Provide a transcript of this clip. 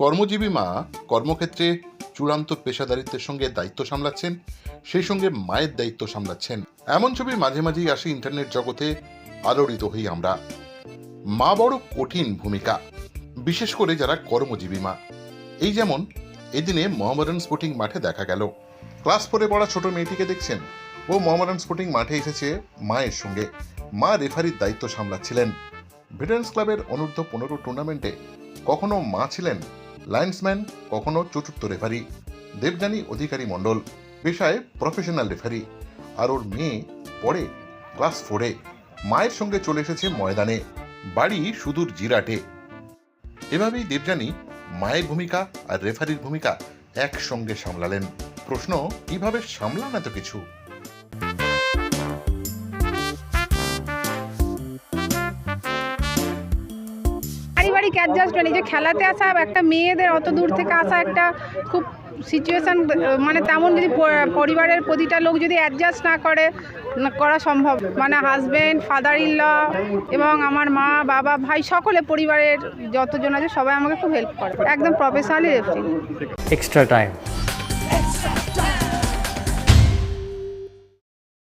কর্মজীবী মা কর্মক্ষেত্রে চূড়ান্ত পেশাদারিত্বের সঙ্গে দায়িত্ব সামলাচ্ছেন, সেই সঙ্গে মায়ের দায়িত্ব সামলাচ্ছেন। এমন ছবি মাঝে মাঝেই আসে ইন্টারনেট জগতে, আলোড়িত হই আমরা। মা বড় কঠিন ভূমিকা, বিশেষ করে যারা কর্মজীবী মা। এই যেমন, এদিনে মোহামেডান স্পোর্টিং মাঠে দেখা গেল। ক্লাস ফোরে পড়া ছোট মেয়েটিকে দেখছেন। ও মোহামেডান স্পোর্টিং মাঠে এসেছে মায়ের সঙ্গে। মা রেফারির দায়িত্ব সামলাচ্ছিলেন। ভেটারেন্স ক্লাবের অনূর্ধ্ব পনেরো টুর্নামেন্টে কখনো মা ছিলেন লাইন্সম্যান কখনো চতুর্থ রেফারি দেবযানী অধিকারী মণ্ডল, পেশায় প্রফেশনাল রেফারি আর ওর মেয়ে পড়ে ক্লাস ফোরে মায়ের সঙ্গে চলে এসেছে ময়দানে, বাড়ি সুদূর জিরাটে। এভাবেই দেবযানী মায়ের ভূমিকা আর রেফারির ভূমিকা একসঙ্গে সামলালেন। প্রশ্ন, কীভাবে সামলান এত কিছু? পারিবারিক অ্যাডজাস্টমেন্ট এই যে খেলাতে আসা একটা মেয়েদের অত দূর থেকে আসা একটা খুব সিচুয়েশান মানে তেমন যদি পরিবারের প্রতিটা লোক যদি অ্যাডজাস্ট না করে করা সম্ভব। মানে হাজব্যান্ড ফাদার ইন ল এবং আমার মা, বাবা, ভাই, সকলে পরিবারের যতজন আছে সবাই আমাকে খুব হেল্প করে। একদম প্রফেশনালি রেফারি এক্সট্রা time